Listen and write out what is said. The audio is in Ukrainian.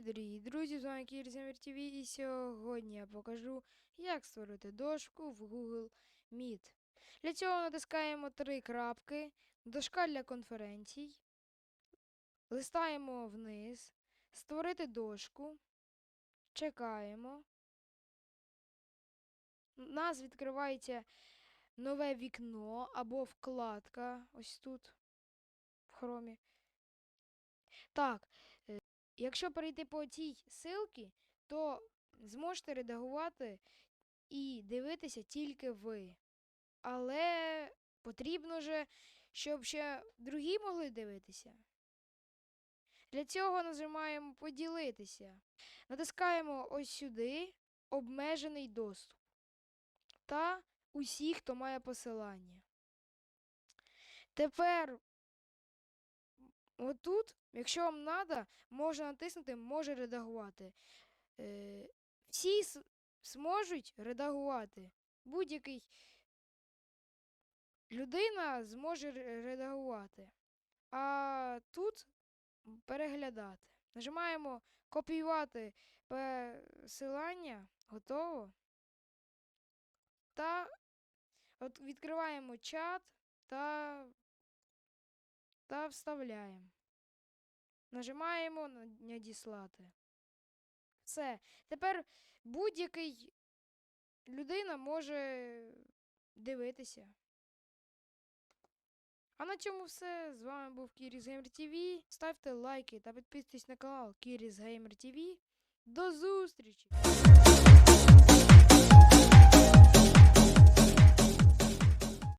дорогі друзі, з вами Кірзімер ТВ і сьогодні я покажу, як створити дошку в Google Meet. Для цього натискаємо три крапки, дошка для конференцій, листаємо вниз, створити дошку, чекаємо. У нас відкривається нове вікно або вкладка ось тут в хромі. Так, якщо перейти по цій ссилці, то зможете редагувати і дивитися тільки ви. Але потрібно же, щоб ще другі могли дивитися. Для цього нажимаємо поділитися. Натискаємо ось сюди обмежений доступ та усі, хто має посилання. Тепер Отут, якщо вам треба, можна натиснути може редагувати. Е, всі зможуть редагувати. Будь-який людина зможе редагувати. А тут переглядати. Нажимаємо копіювати посилання, готово. Та от відкриваємо чат та та вставляємо. Нажимаємо надіслати. Все. Тепер будь-який людина може дивитися. А на цьому все. З вами був Кіріс Геймер ТВ. Ставте лайки та підписуйтесь на канал Кіріс Геймер ТВ. До зустрічі!